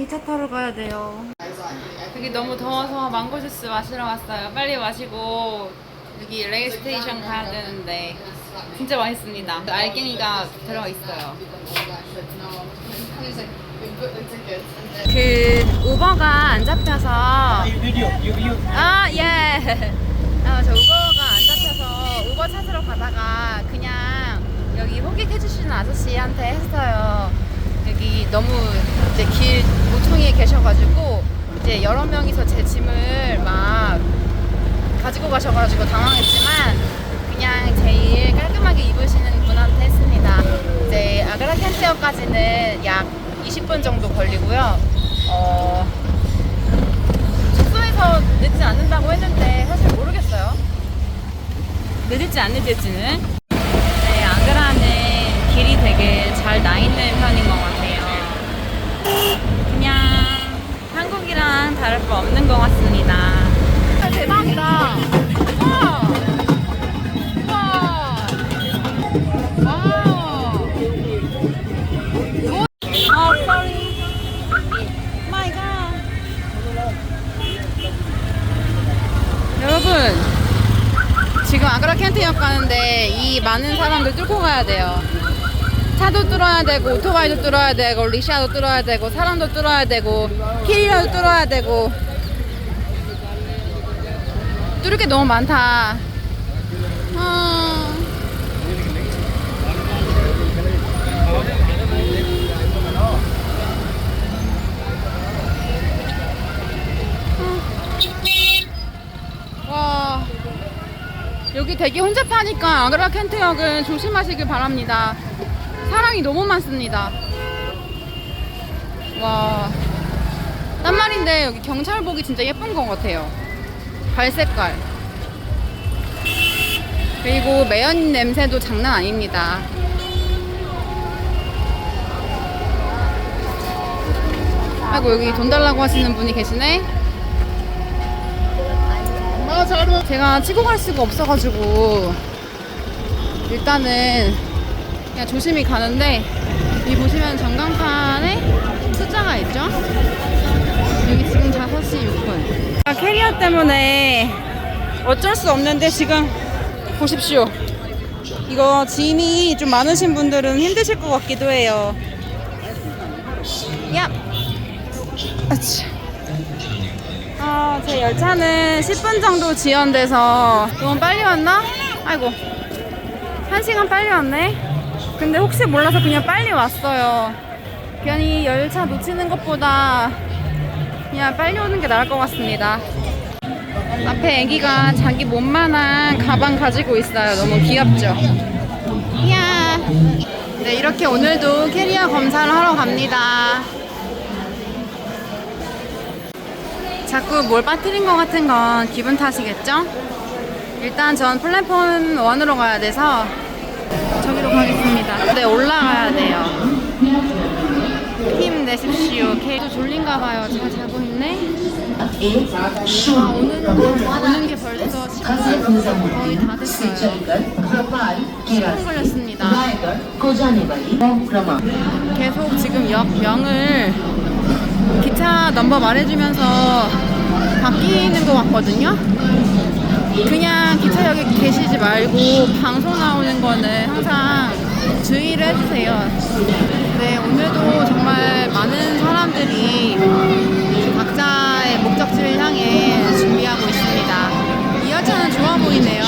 2차 타러 가야 돼요. 여기 너무 더워서 망고 주스 마시러 왔어요. 빨리 마시고 여기 레이 스테이션 가야 되는데 진짜 맛있습니다. 알갱이가 들어 있어요. 그 우버가 안 잡혀서 아 예. 아저 우버가 안 잡혀서 우버 찾으러 가다가 그냥 여기 호객해 주시는 아저씨한테 했어요. 여기 너무 이제 길 모퉁이에 계셔가지고 이제 여러 명이서 제 짐을 막 가지고 가셔가지고 당황했지만 그냥 제일 깔끔하게 입으시는 분한테 했습니다. 이제 아그라 캔테어까지는 약 20분 정도 걸리고요. 어, 숙소에서 늦지 않는다고 했는데 사실 모르겠어요. 늦을지 안 늦을지는. 네, 아그라는 길이 되게 잘 나 있는 편인 것 같아요. 그냥 한국이랑 다를 바 없는 것 같습니다. 아, 대박이다. 와. 와. 와. 어, sorry. My God. 여러분, 지금 아그라 켄트역 가는데 이 많은 사람들 뚫고 가야 돼요. 차도 뚫어야 되고 오토바이도 뚫어야 되고 리샤도 뚫어야 되고 사람도 뚫어야 되고 캐리어도 뚫어야 되고 뚫을 게 너무 많다. 아. 와 여기 되게 혼잡하니까 아그라 켄트역은 조심하시길 바랍니다. 사람이 너무 많습니다. 와. 딴 말인데 여기 경찰복이 진짜 예쁜 것 같아요. 갈색깔. 그리고 매연 냄새도 장난 아닙니다. 아이고 여기 돈 달라고 하시는 분이 계시네. 제가 치고 갈 수가 없어가지고 일단은 그냥 조심히 가는데 이 보시면 전광판에 숫자가 있죠? 여기 지금 5시 6분 아, 캐리어 때문에 어쩔 수 없는데 지금 보십시오 이거 짐이 좀 많으신 분들은 힘드실 것 같기도 해요 야 아치. 아, 제 열차는 10분 정도 지연돼서 너무 빨리 왔나? 아이고. 1시간 빨리 왔네? 근데 혹시 몰라서 그냥 빨리 왔어요. 괜히 열차 놓치는 것보다 그냥 빨리 오는 게 나을 것 같습니다. 앞에 애기가 자기 몸만한 가방 가지고 있어요. 너무 귀엽죠? 이야. 네, 이렇게 오늘도 캐리어 검사를 하러 갑니다. 자꾸 뭘 빠뜨린 것 같은 건 기분 탓이겠죠? 일단 전 플랫폼 1으로 가야 돼서 저기로 가겠습니다. 네, 올라가야 돼요. 힘내십시오. 걔도 졸린가 봐요. 잘 자고 있네. 아, 오는, 뭐 오는 게 벌써 시간 거의 다 됐어요. 시간 걸렸습니다. 계속 지금 역명을 기차 넘버 말해주면서 바뀌는 것 같거든요. 그냥 기차역에 계시지 말고 방송 나오는 거는 항상 주의를 해주세요. 네, 오늘도 정말 많은 사람들이 각자의 목적지를 향해 준비하고 있습니다. 이 열차는 좋아 보이네요.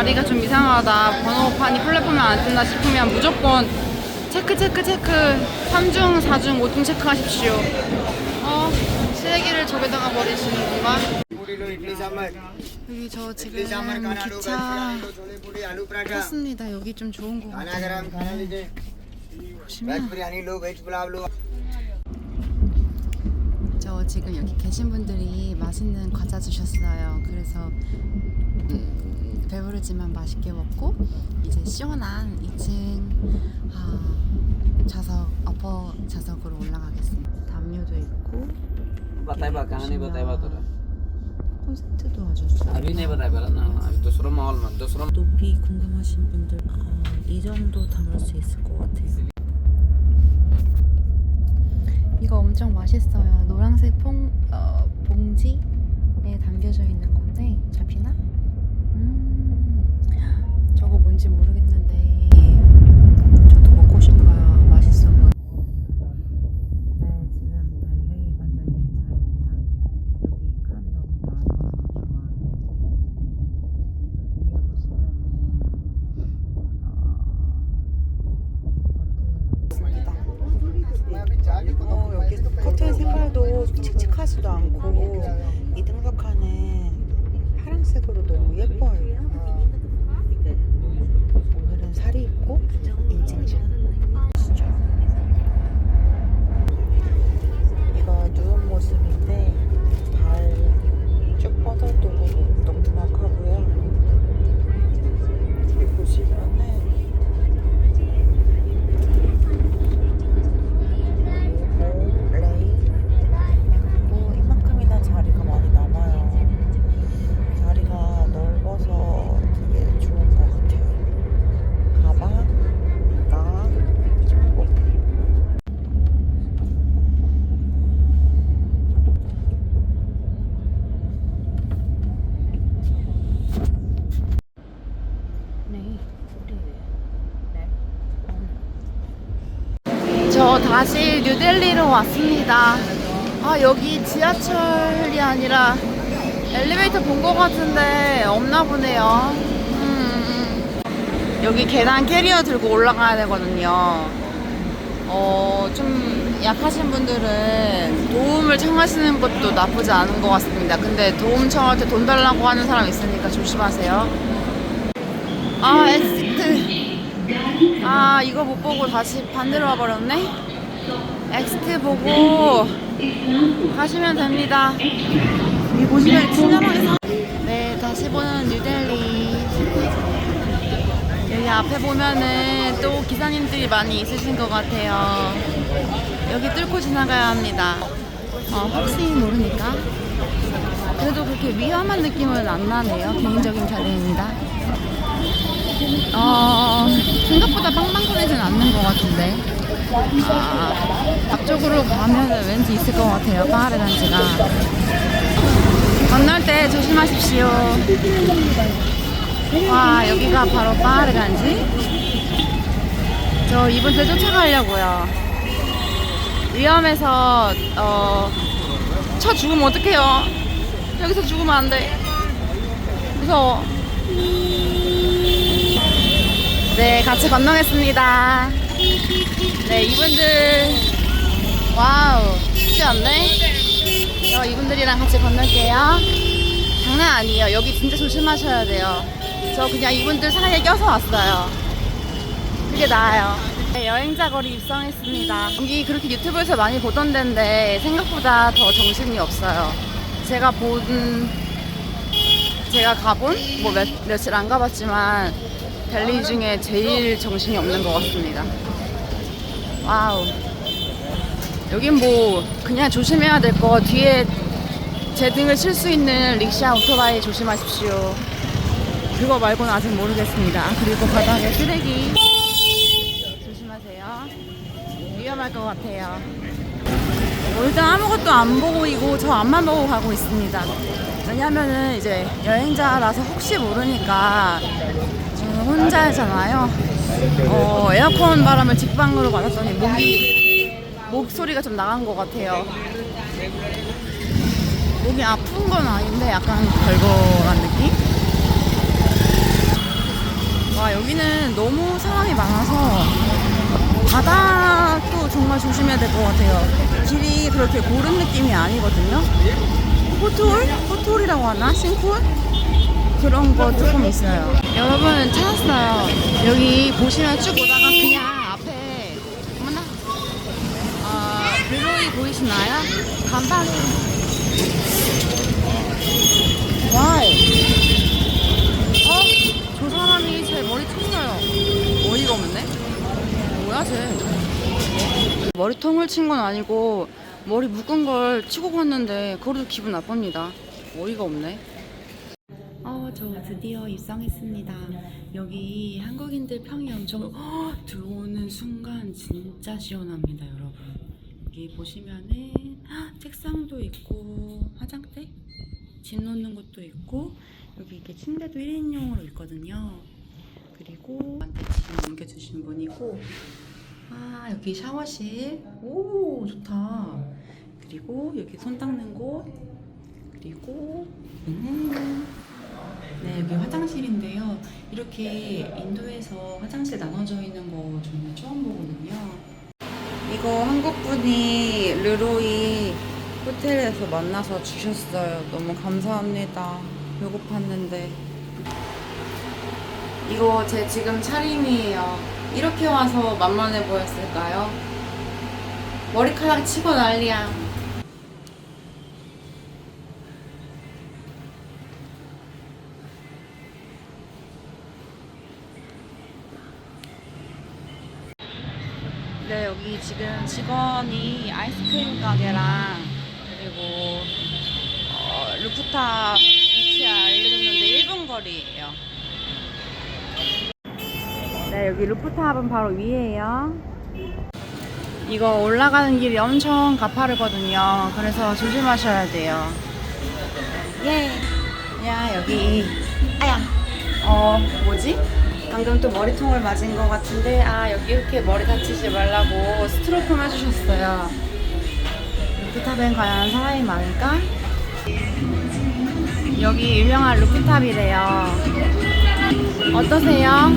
자리가 좀 이상하다 번호판이 플랫폼에 안 뜬다 싶으면 무조건 체크 체크 체크. 3중 4중 5중 체크하십시오. 어 쓰레기를 저기다가 버리시는 건가? 여기 저 지금 기차 탔습니다. 여기 좀 좋은 거 같아요. 보시면 저 지금 여기 계신 분들이 맛있는 과자 주셨어요. 그래서 배부르지만 맛있게 먹고 이제 시원한 2층 아, 좌석 어퍼 좌석으로 올라가겠습니다. 담요도 있고 콘센트도 아주 좋아요. 높이 궁금하신 분들 어, 이 정도 담을 수 있을 것 같아요. 이거 엄청 맛있어요. 노란색 봉, 어, 봉지에 담겨져 있는 건데 잡히나? 음, 저거 뭔지 모르겠는데 저도 먹고 싶어요. 맛있어 보여. 네, 지금 델레이 가는 기차입니다. 여기 칸 너무 넓어서 좋아요. 위에 보시면은 어, 여기 커튼 색깔도 칙칙하지도 않고 이 등석화는 파란색으로 너무 예뻐요. 오늘은 살이 있고 인증샷. 이거 누운 모습인데 발 쭉 뻗어두고 넉넉하고요. 여기 보시면은 오, 레이 그리고 이만큼이나 자리가 많이 남아요. 자리가 넓어서 되게 좋은 것 같아요. 가방, 나, 그리고 저 다시 뉴델리로 왔습니다. 아, 여기 지하철이 아니라 엘리베이터 본 것 같은데 없나 보네요. 음, 여기 계단 캐리어 들고 올라가야 되거든요. 어, 좀 약하신 분들은 도움을 청하시는 것도 나쁘지 않은 것 같습니다. 근데 도움 청할 때 돈 달라고 하는 사람 있으니까 조심하세요. 아, 엑시트. 아 이거 못 보고 다시 반대로 와버렸네 엑스트 보고 가시면 됩니다. 여기 보시면 친절하게 사... 네 다시 보는 뉴델리. 여기 앞에 보면은 또 기사님들이 많이 있으신 것 같아요. 여기 뚫고 지나가야 합니다. 어, 혹시 모르니까. 그래도 그렇게 위험한 느낌은 안 나네요 개인적인 견해입니다. 어, 생각보다 빵빵거리진 않는 것 같은데. 아, 앞쪽으로 가면 왠지 있을 것 같아요. 파하르단지가. 건널 때 조심하십시오. 와, 여기가 바로 파하르단지. 저 이분들 쫓아가려고요. 위험해서, 어, 쳐 죽으면 어떡해요? 여기서 죽으면 안 돼. 무서워. 네, 같이 건너겠습니다. 네, 이분들, 와우, 쉽지 않네? 저 이분들이랑 같이 건널게요. 장난 아니에요. 여기 진짜 조심하셔야 돼요. 저 그냥 이분들 사이에 껴서 왔어요. 그게 나아요. 네, 여행자 거리 입성했습니다. 여기 그렇게 유튜브에서 많이 보던 데인데 생각보다 더 정신이 없어요. 제가 본, 제가 가본, 뭐 몇, 며칠 안 가봤지만 델리 중에 제일 정신이 없는 것 같습니다. 와우. 여긴 뭐 그냥 조심해야 될 거 뒤에 제 등을 칠 수 있는 릭샤 오토바이 조심하십시오. 그거 말고는 아직 모르겠습니다. 그리고 바닥에 쓰레기 조심하세요. 위험할 것 같아요. 뭐 일단 아무것도 안 보고 이고 저 앞만 보고 가고 있습니다. 왜냐면은 이제 여행자라서 혹시 모르니까 혼자잖아요. 어, 에어컨 바람을 직방으로 맞았더니 목이 목소리가 좀 나간 것 같아요. 목이 아픈 건 아닌데 약간 걸걸한 느낌? 와 여기는 너무 사람이 많아서 바닥도 정말 조심해야 될 것 같아요. 길이 그렇게 고른 느낌이 아니거든요. 포톨? 포톨이라고 하나? 싱콜? 그런 거 조금 있어요. 여러분 찾았어요. 여기 보시면 쭉 오다가 그냥 앞에 어머나 아, 어, 블루이 보이시나요? 간판 와이 어? 저 사람이 제 머리 튕겨요 어이가 없네 뭐야 쟤 머리통을 친 건 아니고 머리 묶은 걸 치고 갔는데 그래도 기분 나쁩니다 어이가 없네 저 드디어 입성했습니다. 여기 한국인들 평이 엄청 헉, 들어오는 순간 진짜 시원합니다, 여러분. 여기 보시면은 헉, 책상도 있고 화장대, 짐 놓는 곳도 있고 여기 이렇게 침대도 1인용으로 있거든요. 그리고 한테 짐 옮겨주신 분이고 아 여기 샤워실 오 좋다. 그리고 여기 손 닦는 곳 그리고 음. 네, 여기 화장실인데요. 이렇게 인도에서 화장실 나눠져 있는 거 정말 처음 보거든요. 이거 한국 분이 르로이 호텔에서 만나서 주셨어요. 너무 감사합니다. 배고팠는데. 이거 제 지금 차림이에요. 이렇게 와서 만만해 보였을까요? 머리카락 치고 난리야. 네, 여기 지금 직원이 아이스크림 가게랑 그리고 어, 루프탑 위치 알려줬는데 1분 거리예요. 네, 여기 루프탑은 바로 위에요. 이거 올라가는 길이 엄청 가파르거든요. 그래서 조심하셔야 돼요. 예. 야, 여기. 아야. 어, 뭐지? 방금 또 머리통을 맞은 것 같은데, 아, 여기 이렇게 머리 다치지 말라고 스트로폼 해주셨어요. 루프탑엔 과연 사람이 많을까? 여기 유명한 루프탑이래요. 어떠세요?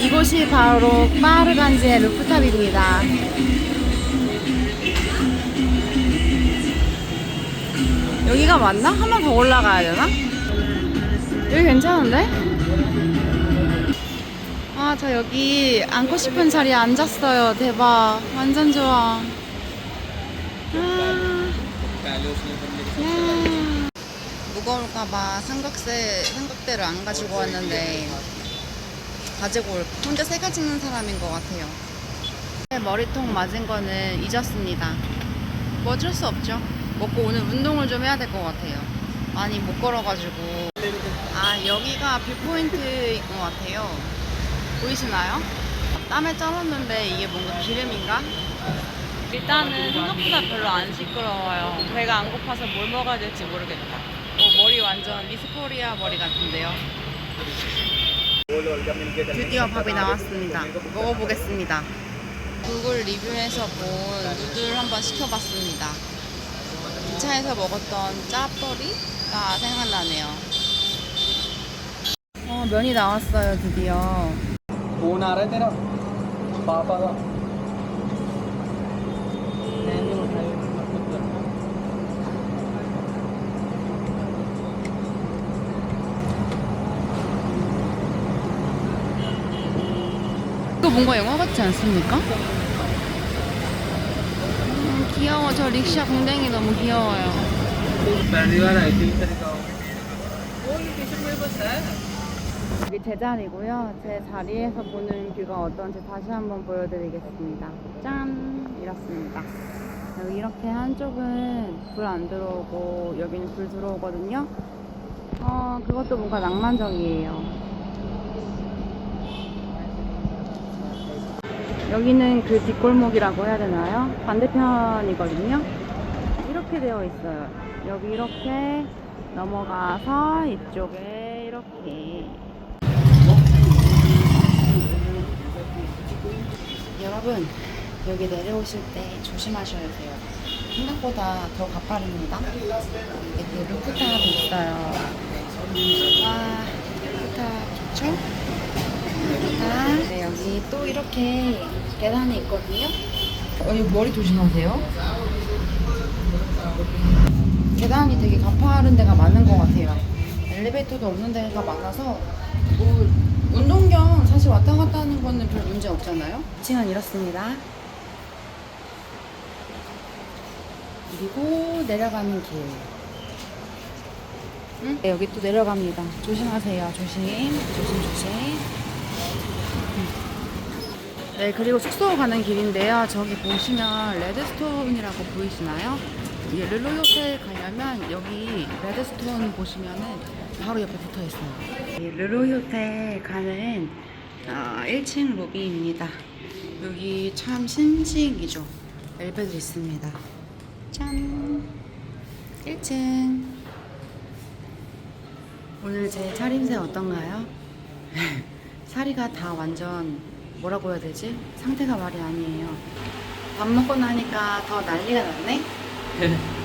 이곳이 바로 파르간지의 루프탑입니다. 여기가 맞나? 한 번 더 올라가야 되나? 여기 괜찮은데? 아, 저 여기 앉고 싶은 자리에 앉았어요. 대박. 완전 좋아. 아, 야. 무거울까봐 삼각대, 삼각대를 안 가지고 왔는데 가지고 올 혼자 새가 찍는 사람인 것 같아요. 머리통 맞은 거는 잊었습니다. 뭐 어쩔 수 없죠. 먹고 오늘 운동을 좀 해야 될 것 같아요. 많이 못 걸어가지고. 아, 여기가 뷰포인트인 것 같아요. 보이시나요? 땀에 쩔었는데 이게 뭔가 기름인가? 일단은 생각보다 별로 안 시끄러워요. 배가 안 고파서 뭘 먹어야 될지 모르겠다. 어, 머리 완전 미스코리아 머리 같은데요. 드디어 밥이 나왔습니다. 먹어보겠습니다. 구글 리뷰에서 본 누들 한번 시켜봤습니다. 기차에서 먹었던 짜버리가 생각나네요. 어, 면이 나왔어요, 드디어. फोन आ रहा है तेरा पापा का 이거 뭔가 영화 같지 않습니까? 음, 귀여워. 저 릭샤 공댕이 너무 귀여워요. पहली बार आई थी तेरे गाँव 여기 제 자리고요. 제 자리에서 보는 뷰가 어떤지 다시 한번 보여드리겠습니다. 짠! 이렇습니다. 여기 이렇게 한쪽은 불 안 들어오고 여기는 불 들어오거든요. 어, 그것도 뭔가 낭만적이에요. 여기는 그 뒷골목이라고 해야 되나요? 반대편이거든요. 이렇게 되어 있어요. 여기 이렇게 넘어가서 이쪽에 이렇게 여러분 여기 내려오실 때 조심하셔야 돼요. 생각보다 더 가파릅니다. 여기 루프탑이 있어요. 와 루프탑 좋죠? 루프탑. 네, 여기 또 이렇게 계단이 있거든요. 어, 여기 머리 조심하세요. 계단이 되게 가파른 데가 많은 것 같아요. 엘리베이터도 없는 데가 많아서 왔다 갔다 하는 거는 별 문제 없잖아요. 2층은 이렇습니다. 그리고 내려가는 길. 응? 네, 여기 또 내려갑니다. 조심하세요. 조심, 조심, 조심. 네, 그리고 숙소 가는 길인데요. 저기 보시면 레드스톤이라고 보이시나요? 이 르로이 호텔 가려면 여기 레드스톤 보시면은 바로 옆에 붙어 있어요. 이 르로이 호텔 가는 어, 1층 로비입니다. 여기 참 신식이죠. 엘베도 있습니다. 짠! 1층. 오늘 제 차림새 어떤가요? 사리가 다 완전 뭐라고 해야 되지? 상태가 말이 아니에요. 밥 먹고 나니까 더 난리가 났네?